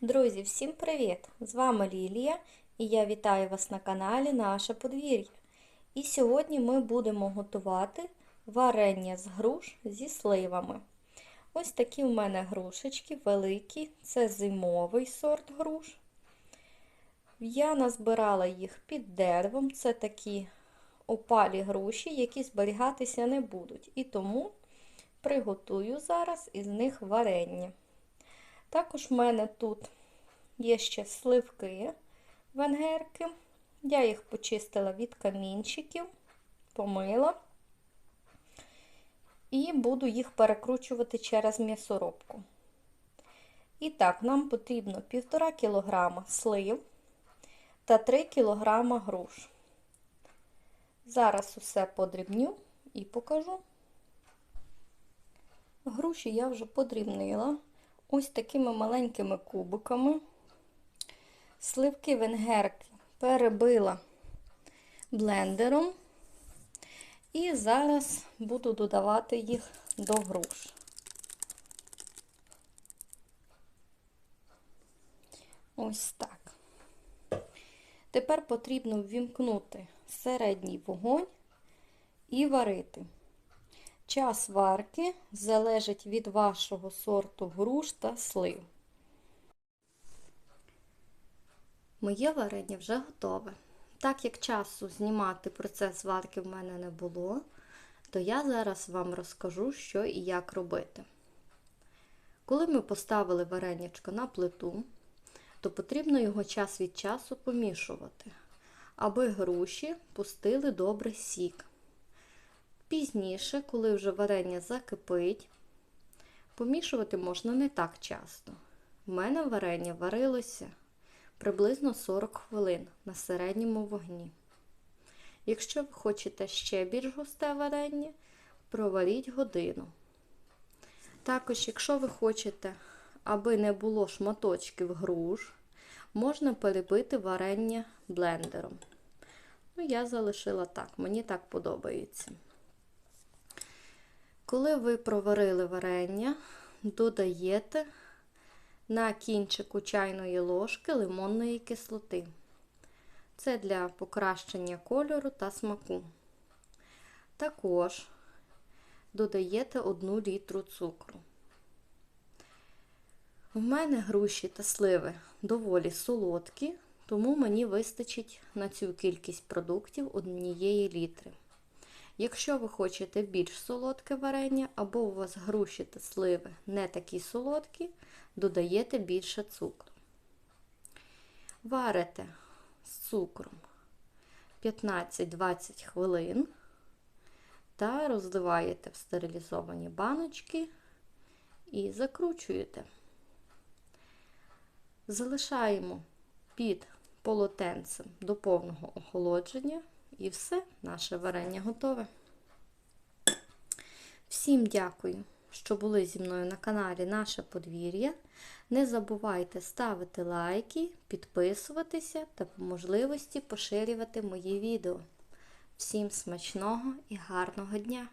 Друзі, всім привіт! З вами Лілія і я вітаю вас на каналі Наше подвір'я. І сьогодні ми будемо готувати варення з груш зі сливами. Ось такі в мене грушечки великі, це зимовий сорт груш. Я назбирала їх під деревом, це такі опалі груші, які зберігатися не будуть. І тому приготую зараз із них варення. Також в мене тут є ще сливки венгерки. Я їх почистила від камінчиків, помила. І буду їх перекручувати через м'ясорубку. І так, нам потрібно 1,5 кг слив та 3 кг груш. Зараз усе подрібню і покажу. Груші я вже подрібнила ось такими маленькими кубиками. Сливки венгерки перебила блендером. І зараз буду додавати їх до груш. Ось так. Тепер потрібно ввімкнути середній вогонь і варити. Час варки залежить від вашого сорту груш та слив. Моє варення вже готове. Так як часу знімати процес варки в мене не було, то я зараз вам розкажу, що і як робити. Коли ми поставили варенячко на плиту, то потрібно його час від часу помішувати, аби груші пустили добрий сік. Пізніше, коли вже варення закипить, помішувати можна не так часто. У мене варення варилося приблизно 40 хвилин на середньому вогні. Якщо ви хочете ще більш густе варення, проваріть годину. Також, якщо ви хочете, аби не було шматочків груш, можна перебити варення блендером. Ну, я залишила так, мені так подобається. Коли ви проварили варення, додаєте на кінчику чайної ложки лимонної кислоти. Це для покращення кольору та смаку. Також додаєте 1 літру цукру. У мене груші та сливи доволі солодкі, тому мені вистачить на цю кількість продуктів однієї літри. Якщо ви хочете більш солодке варення, або у вас груші та сливи не такі солодкі, додаєте більше цукру. Варите з цукром 15-20 хвилин та розливаєте в стерилізовані баночки і закручуєте. Залишаємо під полотенцем до повного охолодження. І все, наше варення готове. Всім дякую, що були зі мною на каналі Наше подвір'я. Не забувайте ставити лайки, підписуватися та по можливості поширювати мої відео. Всім смачного і гарного дня!